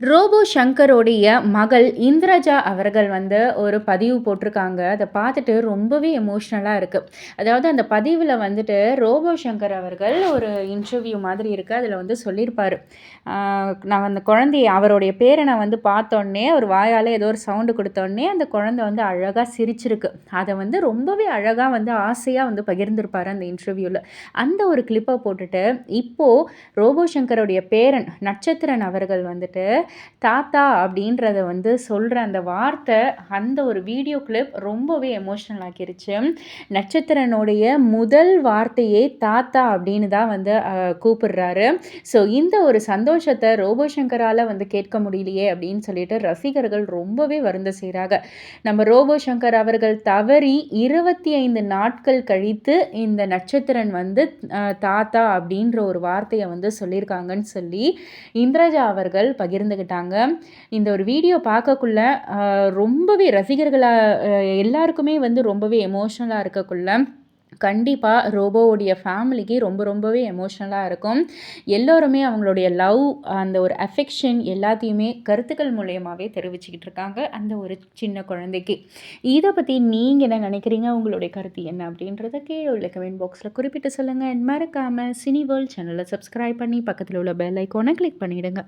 Robot சங்கரோடைய மகள் இந்திரஜா அவர்கள் வந்து ஒரு பதிவு போட்டிருக்காங்க. அதை பார்த்துட்டு ரொம்பவே எமோஷ்னலாக இருக்குது அதாவது அந்த பதிவில் வந்துட்டு ரோபோ சங்கர் அவர்கள் ஒரு இன்டர்வியூ மாதிரி இருக்குது அதில் வந்து சொல்லியிருப்பார். நான் அந்த குழந்தைய அவருடைய பேரை நான் வந்து பார்த்தோன்னே அவர் வாயால் ஏதோ ஒரு சவுண்டு கொடுத்தோடனே அந்த குழந்தை வந்து அழகாக சிரிச்சிருக்கு. அதை வந்து ரொம்பவே அழகாக வந்து ஆசையாக வந்து பகிர்ந்திருப்பார் அந்த இன்டர்வியூவில் அந்த ஒரு கிளிப்பை போட்டுட்டு இப்போது ரோபோ சங்கருடைய பேரன் நட்சத்திரன் அவர்கள் வந்துட்டு தாத்தா அப்படின்றத வந்து சொல்கிற அந்த வார்த்தை அந்த ஒரு வீடியோ கிளிப் ரொம்பவே எமோஷ்னல் ஆக்கிருச்சு. நட்சத்திரனுடைய முதல் வார்த்தையே தாத்தா அப்படின்னு தான் வந்து கூப்பிடுறாரு. ஸோ இந்த ஒரு சந்தோஷத்தை ரோபோ சங்கரால் வந்து கேட்க முடியலையே அப்படின்னு சொல்லிட்டு ரசிகர்கள் ரொம்பவே வருந்த செய்கிறாங்க நம்ம ரோபோ சங்கர் அவர்கள் தவறி இருபத்தி ஐந்து நாட்கள் கழித்து இந்த நட்சத்திரன் வந்து தாத்தா அப்படின்ற ஒரு வார்த்தையை வந்து சொல்லியிருக்காங்கன்னு சொல்லி இந்திரஜா அவர்கள் பகிர்ந்து பகிர்ந்துக்கிட்டாங்க இந்த ஒரு வீடியோ பார்க்கக்குள்ள ரொம்பவே ரசிகர்களாக எல்லாருக்குமே வந்து ரொம்பவே எமோஷ்னலாக இருக்கக்குள்ள கண்டிப்பாக ரோபோவுடைய ஃபேமிலிக்கு ரொம்ப ரொம்பவே எமோஷ்னலாக இருக்கும். எல்லோருமே அவங்களுடைய லவ் அந்த ஒரு அஃபெக்ஷன் எல்லாத்தையுமே கருத்துக்கள் மூலியமாகவே தெரிவிச்சுக்கிட்டு இருக்காங்க அந்த ஒரு சின்ன குழந்தைக்கு. இதை பற்றி நீங்கள் என்ன நினைக்கிறீங்க? உங்களுடைய கருத்து என்ன அப்படின்றத கீழே உள்ள கமெண்ட் பாக்ஸில் குறிப்பிட்டு சொல்லுங்கள் மறக்காமல் சினி வேர்ல்ட் சேனலை சப்ஸ்கிரைப் பண்ணி பக்கத்தில் உள்ள பெல் ஐக்கோனை கிளிக் பண்ணிவிடுங்க